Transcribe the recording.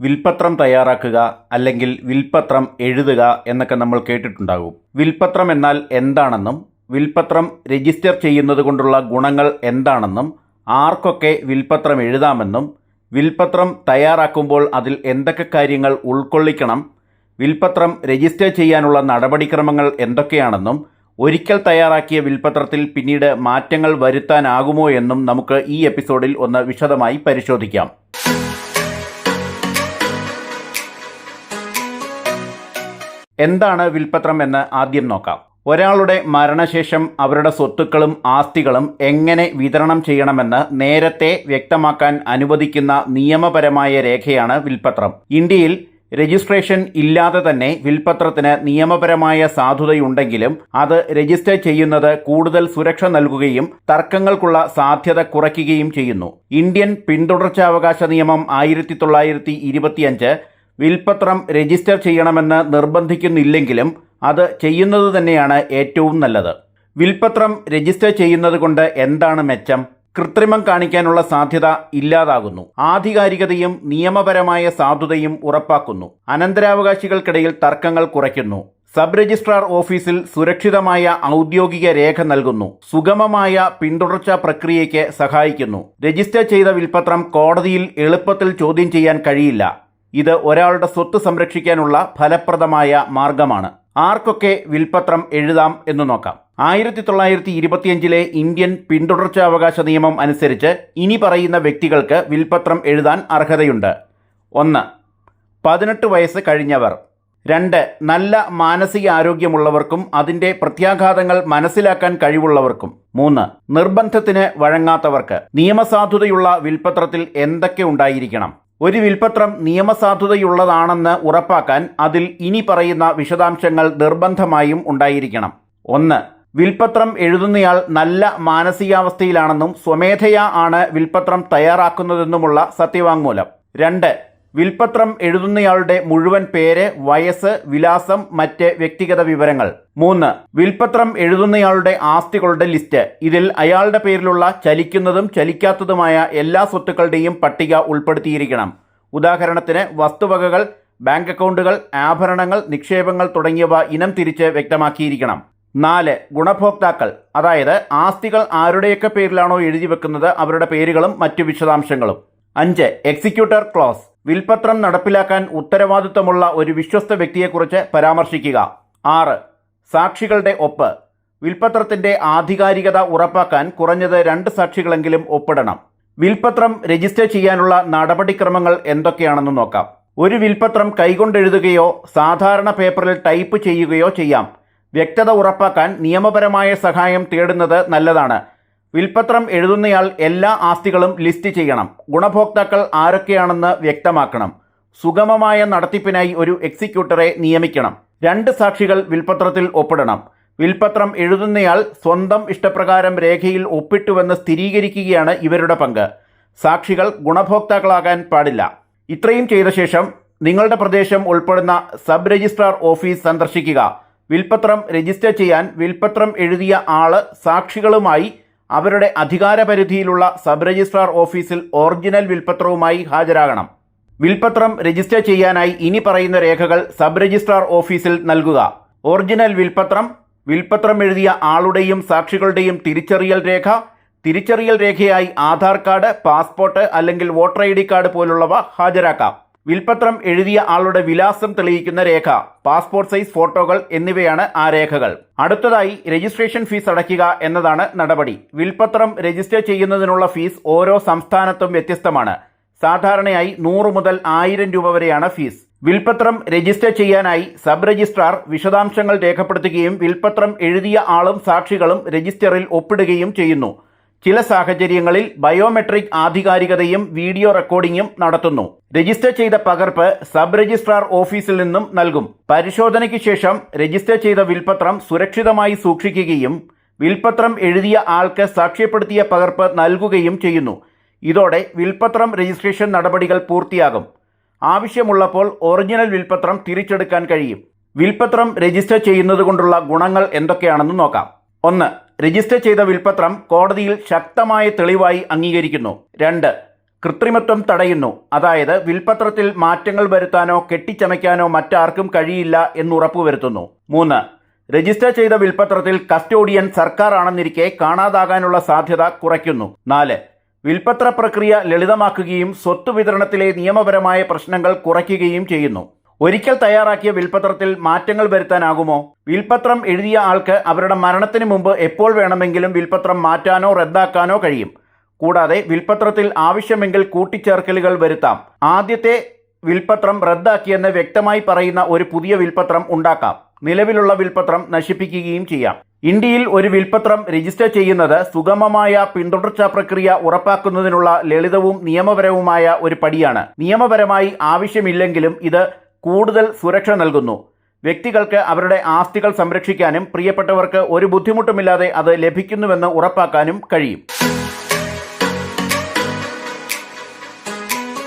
വിൽപ്പത്രം തയ്യാറാക്കുക അല്ലെങ്കിൽ വിൽപത്രം എഴുതുക എന്നൊക്കെ നമ്മൾ കേട്ടിട്ടുണ്ടാകും. വിൽപത്രം എന്നാൽ എന്താണെന്നും വിൽപത്രം രജിസ്റ്റർ ചെയ്യുന്നത് കൊണ്ടുള്ള ഗുണങ്ങൾ എന്താണെന്നും ആർക്കൊക്കെ വിൽപത്രം എഴുതാമെന്നും വിൽപത്രം തയ്യാറാക്കുമ്പോൾ അതിൽ എന്തൊക്കെ കാര്യങ്ങൾ ഉൾക്കൊള്ളിക്കണം വിൽപത്രം രജിസ്റ്റർ ചെയ്യാനുള്ള നടപടിക്രമങ്ങൾ എന്തൊക്കെയാണെന്നും ഒരിക്കൽ തയ്യാറാക്കിയ വിൽപത്രത്തിൽ പിന്നീട് മാറ്റങ്ങൾ വരുത്താനാകുമോ എന്നും നമുക്ക് ഈ എപ്പിസോഡിൽ ഒന്ന് വിശദമായി പരിശോധിക്കാം. എന്താണ് വിൽപ്പത്രം എന്ന് ആദ്യം നോക്കാം. ഒരാളുടെ മരണശേഷം അവരുടെ സ്വത്തുക്കളും ആസ്തികളും എങ്ങനെ വിതരണം ചെയ്യണമെന്ന് നേരത്തെ വ്യക്തമാക്കാൻ അനുവദിക്കുന്ന നിയമപരമായ രേഖയാണ് വിൽപ്പത്രം ഇന്ത്യയിൽ രജിസ്ട്രേഷൻ ഇല്ലാതെ തന്നെ വിൽപ്പത്രത്തിന് നിയമപരമായ സാധുതയുണ്ടെങ്കിലും അത് രജിസ്റ്റർ ചെയ്യുന്നത് കൂടുതൽ സുരക്ഷ നൽകുകയും തർക്കങ്ങൾക്കുള്ള സാധ്യത കുറയ്ക്കുകയും ചെയ്യുന്നു. ഇന്ത്യൻ പിന്തുടർച്ചാവകാശ നിയമം ആയിരത്തി തൊള്ളായിരത്തി ഇരുപത്തിയഞ്ച് വിൽപ്പത്രം രജിസ്റ്റർ ചെയ്യണമെന്ന് നിർബന്ധിക്കുന്നില്ലെങ്കിലും അത് ചെയ്യുന്നത് തന്നെയാണ് ഏറ്റവും നല്ലത്. വിൽപത്രം രജിസ്റ്റർ ചെയ്യുന്നത് കൊണ്ട് എന്താണ് മെച്ചം? കൃത്രിമം കാണിക്കാനുള്ള സാധ്യത ഇല്ലാതാകുന്നു. ആധികാരികതയും നിയമപരമായ സാധുതയും ഉറപ്പാക്കുന്നു. അനന്തരാവകാശികൾക്കിടയിൽ തർക്കങ്ങൾ കുറയ്ക്കുന്നു. സബ് രജിസ്ട്രാർ ഓഫീസിൽ സുരക്ഷിതമായ ഔദ്യോഗിക രേഖ നൽകുന്നു. സുഗമമായ പിന്തുടർച്ചാ പ്രക്രിയയ്ക്ക് സഹായിക്കുന്നു. രജിസ്റ്റർ ചെയ്ത വിൽപത്രം കോടതിയിൽ എളുപ്പത്തിൽ ചോദ്യം ചെയ്യാൻ കഴിയില്ല. ഇത് ഒരാളുടെ സ്വത്ത് സംരക്ഷിക്കാനുള്ള ഫലപ്രദമായ മാർഗമാണ്. ആർക്കൊക്കെ വിൽപത്രം എഴുതാം എന്ന് നോക്കാം. ആയിരത്തി തൊള്ളായിരത്തി ഇരുപത്തിയഞ്ചിലെ ഇന്ത്യൻ പിന്തുടർച്ചാവകാശ നിയമം അനുസരിച്ച് ഇനി പറയുന്ന വ്യക്തികൾക്ക് വിൽപത്രം എഴുതാൻ അർഹതയുണ്ട്. ഒന്ന് പതിനെട്ട് വയസ്സ് കഴിഞ്ഞവർ. രണ്ട് നല്ല മാനസിക ആരോഗ്യമുള്ളവർക്കും അതിന്റെ പ്രത്യാഘാതങ്ങൾ മനസ്സിലാക്കാൻ കഴിവുള്ളവർക്കും. മൂന്ന് നിർബന്ധത്തിന് വഴങ്ങാത്തവർക്ക്. നിയമസാധുതയുള്ള വിൽപത്രത്തിൽ എന്തൊക്കെ ഉണ്ടായിരിക്കണം? ഒരു വിൽപ്പത്രം നിയമസാധുതയുള്ളതാണെന്ന് ഉറപ്പാക്കാൻ അതിൽ ഇനി പറയുന്ന വിശദാംശങ്ങൾ നിർബന്ധമായും ഉണ്ടായിരിക്കണം. ഒന്ന് വിൽപ്പത്രം എഴുതുന്നയാൾ നല്ല മാനസികാവസ്ഥയിലാണെന്നും സ്വമേധയാ ആണ് വിൽപ്പത്രം തയ്യാറാക്കുന്നതെന്നുമുള്ള സത്യവാങ്മൂലം. രണ്ട് വിൽപ്പത്രം എഴുതുന്നയാളുടെ മുഴുവൻ പേര് വയസ്സ് വിലാസം മറ്റ് വ്യക്തിഗത വിവരങ്ങൾ. മൂന്ന് വിൽപ്പത്രം എഴുതുന്നയാളുടെ ആസ്തികളുടെ ലിസ്റ്റ്. ഇതിൽ അയാളുടെ പേരിലുള്ള ചലിക്കുന്നതും ചലിക്കാത്തതുമായ എല്ലാ സ്വത്തുക്കളുടെയും പട്ടിക ഉൾപ്പെടുത്തിയിരിക്കണം. ഉദാഹരണത്തിന് വസ്തുവകകൾ ബാങ്ക് അക്കൗണ്ടുകൾ ആഭരണങ്ങൾ നിക്ഷേപങ്ങൾ തുടങ്ങിയവ ഇനം തിരിച്ച് വ്യക്തമാക്കിയിരിക്കണം. നാല് ഗുണഭോക്താക്കൾ. അതായത് ആസ്തികൾ ആരുടെയൊക്കെ പേരിലാണോ എഴുതി വെക്കുന്നത് അവരുടെ പേരുകളും മറ്റു വിശദാംശങ്ങളും. അഞ്ച് എക്സിക്യൂട്ടർ ക്ലോസ്. വിൽപ്പത്രം നടപ്പിലാക്കാൻ ഉത്തരവാദിത്തമുള്ള ഒരു വിശ്വസ്ത വ്യക്തിയെക്കുറിച്ച് പരാമർശിക്കുക. ആറ്. സാക്ഷികളുടെ ഒപ്പ്. വിൽപ്പത്രത്തിന്റെ ആധികാരികത ഉറപ്പാക്കാൻ കുറഞ്ഞത് രണ്ട് സാക്ഷികളെങ്കിലും ഒപ്പിടണം. വിൽപത്രം രജിസ്റ്റർ ചെയ്യാനുള്ള നടപടിക്രമങ്ങൾ എന്തൊക്കെയാണെന്ന് നോക്കാം. ഒരു വിൽപ്പത്രം കൈകൊണ്ടെഴുതുകയോ സാധാരണ പേപ്പറിൽ ടൈപ്പ് ചെയ്യുകയോ ചെയ്യാം. വ്യക്തത ഉറപ്പാക്കാൻ നിയമപരമായ സഹായം തേടുന്നത് നല്ലതാണ്. വിൽപ്പത്രം എഴുതുന്നയാൾ എല്ലാ ആസ്തികളും ലിസ്റ്റ് ചെയ്യണം. ഗുണഭോക്താക്കൾ ആരൊക്കെയാണെന്ന് വ്യക്തമാക്കണം. സുഗമമായ നടത്തിപ്പിനായി ഒരു എക്സിക്യൂട്ടറെ നിയമിക്കണം. രണ്ട് സാക്ഷികൾ വിൽപ്പത്രത്തിൽ ഒപ്പിടണം. വിൽപ്പത്രം എഴുതുന്നയാൾ സ്വന്തം ഇഷ്ടപ്രകാരം രേഖയിൽ ഒപ്പിട്ടുവെന്ന് സ്ഥിരീകരിക്കുകയാണ് ഇവരുടെ പങ്ക്. സാക്ഷികൾ ഗുണഭോക്താക്കളാകാൻ പാടില്ല. ഇത്രയും ചെയ്ത ശേഷം നിങ്ങളുടെ പ്രദേശം ഉൾപ്പെടുന്ന സബ് രജിസ്ട്രാർ ഓഫീസ് സന്ദർശിക്കുക. വിൽപ്പത്രം രജിസ്റ്റർ ചെയ്യാൻ വിൽപ്പത്രം എഴുതിയ ആൾ സാക്ഷികളുമായി അവരുടെ അധികാരപരിധിയിലുള്ള സബ് രജിസ്ട്രാർ ഓഫീസിൽ ഒറിജിനൽ വിൽപ്പത്രവുമായി ഹാജരാകണം. വിൽപ്പത്രം രജിസ്റ്റർ ചെയ്യാനായി ഇനി പറയുന്ന രേഖകൾ സബ് രജിസ്ട്രാർ ഓഫീസിൽ നൽകുക. ഒറിജിനൽ വിൽപ്പത്രം വിൽപ്പത്രം എഴുതിയ ആളുടെയും സാക്ഷികളുടെയും തിരിച്ചറിയൽ രേഖ തിരിച്ചറിയൽ രേഖയായി ആധാർ കാർഡ് പാസ്പോർട്ട് അല്ലെങ്കിൽ വോട്ടർ ഐ കാർഡ് പോലുള്ളവ ഹാജരാക്കാം. വിൽപ്പത്രം എഴുതിയ ആളുടെ വിലാസം തെളിയിക്കുന്ന രേഖ പാസ്പോർട്ട് സൈസ് ഫോട്ടോകൾ എന്നിവയാണ് ആ രേഖകൾ. അടുത്തതായി രജിസ്ട്രേഷൻ ഫീസ് അടയ്ക്കുക എന്നതാണ് നടപടി. വിൽപ്പത്രം രജിസ്റ്റർ ചെയ്യുന്നതിനുള്ള ഫീസ് ഓരോ സംസ്ഥാനത്തും വ്യത്യസ്തമാണ്. സാധാരണയായി നൂറ് മുതൽ ആയിരം രൂപ വരെയാണ് ഫീസ്. വിൽപ്പത്രം രജിസ്റ്റർ ചെയ്യാനായി സബ് രജിസ്ട്രാർ വിശദാംശങ്ങൾ രേഖപ്പെടുത്തുകയും വിൽപ്പത്രം എഴുതിയ ആളും സാക്ഷികളും രജിസ്റ്ററിൽ ഒപ്പിടുകയും ചെയ്യുന്നു. ചില സാഹചര്യങ്ങളിൽ ബയോമെട്രിക് ആധികാരികതയും വീഡിയോ റെക്കോർഡിംഗും നടത്തുന്നു. രജിസ്റ്റർ ചെയ്ത പകർപ്പ് സബ് രജിസ്ട്രാർ ഓഫീസിൽ നിന്നും നൽകും. പരിശോധനയ്ക്ക് ശേഷം രജിസ്റ്റർ ചെയ്ത വിൽപത്രം സുരക്ഷിതമായി സൂക്ഷിക്കുകയും വിൽപത്രം എഴുതിയ ആൾക്ക് സാക്ഷ്യപ്പെടുത്തിയ പകർപ്പ് നൽകുകയും ചെയ്യുന്നു. ഇതോടെ വിൽപത്രം രജിസ്ട്രേഷൻ നടപടികൾ പൂർത്തിയാകും. ആവശ്യമുള്ളപ്പോൾ ഒറിജിനൽ വിൽപത്രം തിരിച്ചെടുക്കാൻ കഴിയും. വിൽപത്രം രജിസ്റ്റർ ചെയ്യുന്നതുകൊണ്ടുള്ള ഗുണങ്ങൾ എന്തൊക്കെയാണെന്ന് നോക്കാം. ഒന്ന് രജിസ്റ്റർ ചെയ്ത വിൽപ്പത്രം കോടതിയിൽ ശക്തമായ തെളിവായി അംഗീകരിക്കുന്നു. രണ്ട് കൃത്രിമത്വം തടയുന്നു. അതായത് വിൽപ്പത്രത്തിൽ മാറ്റങ്ങൾ വരുത്താനോ കെട്ടിച്ചമയ്ക്കാനോ മറ്റാർക്കും കഴിയില്ല എന്നുറപ്പുവരുത്തുന്നു മൂന്ന് രജിസ്റ്റർ ചെയ്ത വിൽപ്പത്രത്തിൽ കസ്റ്റോഡിയൻ സർക്കാർ ആണെന്നിരിക്കെ കാണാതാകാനുള്ള സാധ്യത കുറയ്ക്കുന്നു. നാല് വിൽപ്പത്ര പ്രക്രിയ ലളിതമാക്കുകയും സ്വത്ത് വിതരണത്തിലെ നിയമപരമായ പ്രശ്നങ്ങൾ കുറയ്ക്കുകയും ചെയ്യുന്നു. ഒരിക്കൽ തയ്യാറാക്കിയ വിൽപ്പത്രത്തിൽ മാറ്റങ്ങൾ വരുത്താനാകുമോ? വിൽപ്പത്രം എഴുതിയ ആൾക്ക് അവരുടെ മരണത്തിന് മുമ്പ് എപ്പോൾ വേണമെങ്കിലും വിൽപ്പത്രം മാറ്റാനോ റദ്ദാക്കാനോ കഴിയും. കൂടാതെ വിൽപ്പത്രത്തിൽ ആവശ്യമെങ്കിൽ കൂട്ടിച്ചേർക്കലുകൾ വരുത്താം. ആദ്യത്തെ വിൽപത്രം റദ്ദാക്കിയെന്ന് വ്യക്തമായി പറയുന്ന ഒരു പുതിയ വിൽപ്പത്രം ഉണ്ടാക്കാം. നിലവിലുള്ള വിൽപ്പത്രം നശിപ്പിക്കുകയും ചെയ്യാം. ഇന്ത്യയിൽ ഒരു വിൽപ്പത്രം രജിസ്റ്റർ ചെയ്യുന്നത് സുഗമമായ പിന്തുടർച്ചാ പ്രക്രിയ ഉറപ്പാക്കുന്നതിനുള്ള ലളിതവും നിയമപരവുമായ ഒരു പടിയാണ്. നിയമപരമായി ആവശ്യമില്ലെങ്കിലും ഇത് കൂടുതൽ സുരക്ഷ നൽകുന്നു. വ്യക്തികൾക്ക് അവരുടെ ആസ്തികൾ സംരക്ഷിക്കാനും പ്രിയപ്പെട്ടവർക്ക് ഒരു ബുദ്ധിമുട്ടുമില്ലാതെ അത് ലഭിക്കുന്നുവെന്ന് ഉറപ്പാക്കാനും കഴിയും.